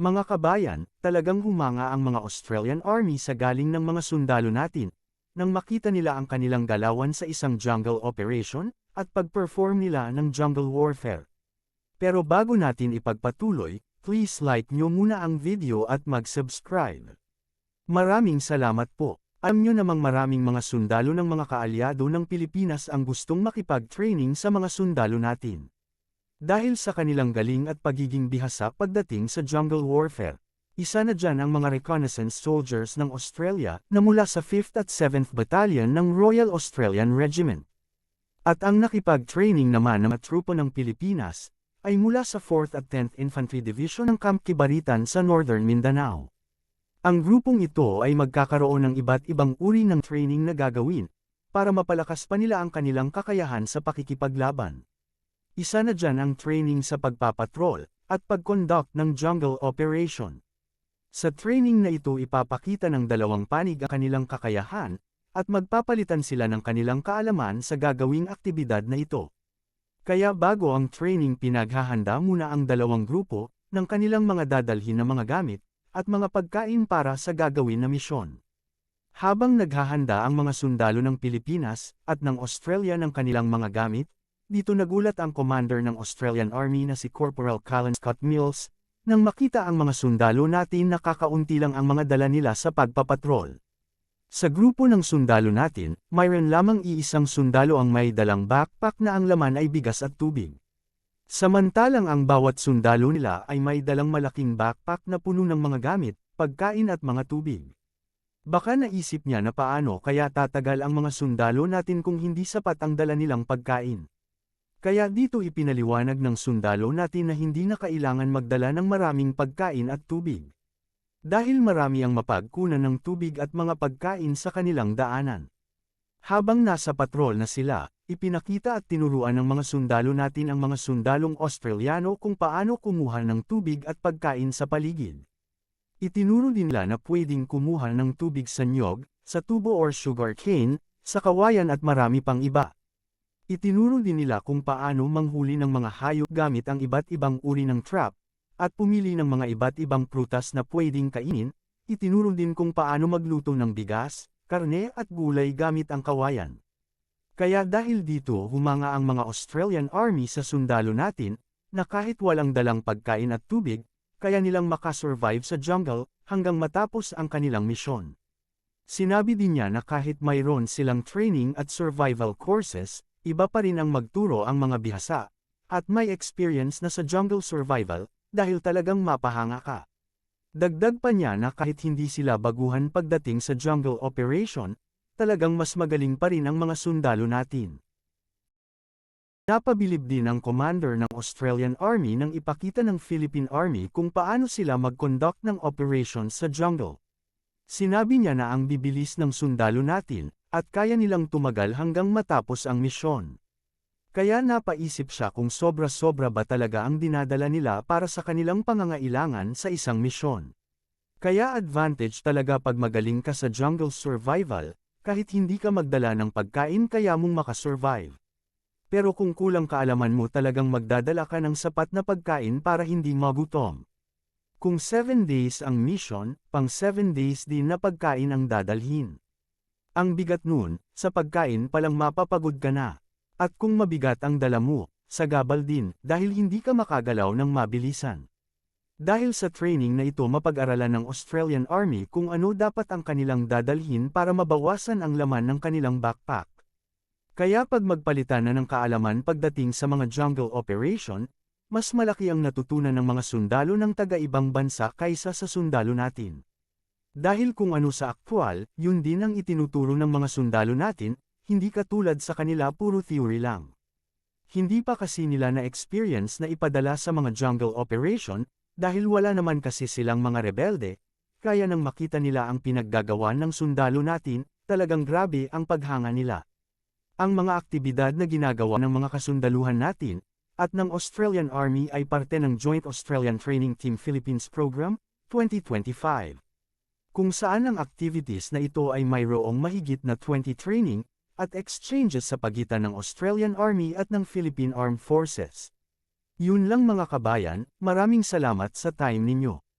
Mga kabayan, talagang humanga ang mga Australian Army sa galing ng mga sundalo natin, nang makita nila ang kanilang galawan sa isang jungle operation, at pag-perform nila ng jungle warfare. Pero bago natin ipagpatuloy, please like nyo muna ang video at mag-subscribe. Maraming salamat po. Alam nyo namang maraming mga sundalo ng mga kaalyado ng Pilipinas ang gustong makipag-training sa mga sundalo natin. Dahil sa kanilang galing at pagiging bihasa pagdating sa jungle warfare. Isa na dyan ang mga reconnaissance soldiers ng Australia na mula sa 5th at 7th Battalion ng Royal Australian Regiment. At ang nakipag-training naman ng trupo ng Pilipinas ay mula sa 4th at 10th Infantry Division ng Camp Kibaritan sa Northern Mindanao. Ang grupong ito ay magkakaroon ng iba't ibang uri ng training na gagawin para mapalakas pa nila ang kanilang kakayahan sa pakikipaglaban. Isa na dyan ang training sa pagpapatrol at pag-conduct ng jungle operation. Sa training na ito ipapakita ng dalawang panig ang kanilang kakayahan at magpapalitan sila ng kanilang kaalaman sa gagawing aktibidad na ito. Kaya bago ang training pinaghahanda muna ang dalawang grupo ng kanilang mga dadalhin na mga gamit at mga pagkain para sa gagawin na misyon. Habang naghahanda ang mga sundalo ng Pilipinas at ng Australia ng kanilang mga gamit, dito nagulat ang commander ng Australian Army na si Corporal Colin Scott Mills, nang makita ang mga sundalo natin na kakaunti lang ang mga dala nila sa pagpapatrol. Sa grupo ng sundalo natin, mayroon lamang iisang sundalo ang may dalang backpack na ang laman ay bigas at tubig. Samantalang ang bawat sundalo nila ay may dalang malaking backpack na puno ng mga gamit, pagkain at mga tubig. Baka naisip niya na paano kaya tatagal ang mga sundalo natin kung hindi sapat ang dala nilang pagkain. Kaya dito ipinaliwanag ng sundalo natin na hindi na kailangan magdala ng maraming pagkain at tubig. Dahil marami ang mapagkunan ng tubig at mga pagkain sa kanilang daanan. Habang nasa patrol na sila, ipinakita at tinuruan ng mga sundalo natin ang mga sundalong Australiano kung paano kumuha ng tubig at pagkain sa paligid. Itinuro din nila na pwedeng kumuha ng tubig sa nyog, sa tubo or sugar cane, sa kawayan at marami pang iba. Itinuro din nila kung paano manghuli ng mga hayop gamit ang iba't ibang uri ng trap, at pumili ng mga iba't ibang prutas na pwedeng kainin, itinuro din kung paano magluto ng bigas, karne at gulay gamit ang kawayan. Kaya dahil dito humanga ang mga Australian Army sa sundalo natin, na kahit walang dalang pagkain at tubig, kaya nilang makasurvive sa jungle, hanggang matapos ang kanilang misyon. Sinabi din niya na kahit mayroon silang training at survival courses, Iba pa rin ang magturo ang mga bihasa, at may experience na sa jungle survival, dahil talagang mapahanga ka. Dagdag pa niya na kahit hindi sila baguhan pagdating sa jungle operation, talagang mas magaling pa rin ang mga sundalo natin. Napabilib din ang commander ng Australian Army nang ipakita ng Philippine Army kung paano sila mag-conduct ng operations sa jungle. Sinabi niya na ang bibilis ng sundalo natin, at kaya nilang tumagal hanggang matapos ang misyon. Kaya napaisip siya kung sobra-sobra ba talaga ang dinadala nila para sa kanilang pangangailangan sa isang misyon. Kaya advantage talaga pag magaling ka sa jungle survival, kahit hindi ka magdala ng pagkain kaya mong makasurvive. Pero kung kulang kaalaman mo talagang magdadala ka ng sapat na pagkain para hindi magutom. Kung 7 days ang mission, pang 7 days din na pagkain ang dadalhin. Ang bigat nun, sa pagkain palang mapapagod ka na. At kung mabigat ang dala mo, sagabal din, dahil hindi ka makagalaw ng mabilisan. Dahil sa training na ito mapag-aralan ng Australian Army kung ano dapat ang kanilang dadalhin para mabawasan ang laman ng kanilang backpack. Kaya pag magpalitan na ng kaalaman pagdating sa mga jungle operation, mas malaki ang natutunan ng mga sundalo ng taga-ibang bansa kaysa sa sundalo natin. Dahil kung ano sa aktwal, yun din ang itinuturo ng mga sundalo natin, hindi katulad sa kanila puro theory lang. Hindi pa kasi nila na experience na ipadala sa mga jungle operation, dahil wala naman kasi silang mga rebelde, kaya nang makita nila ang pinaggagawa ng sundalo natin, talagang grabe ang paghanga nila. Ang mga aktibidad na ginagawa ng mga kasundaluhan natin, at ng Australian Army ay parte ng Joint Australian Training Team Philippines Program, 2025 kung saan ang activities na ito ay mayroong mahigit na 20 training at exchanges sa pagitan ng Australian Army at ng Philippine Armed Forces. Yun lang mga kabayan, maraming salamat sa time ninyo.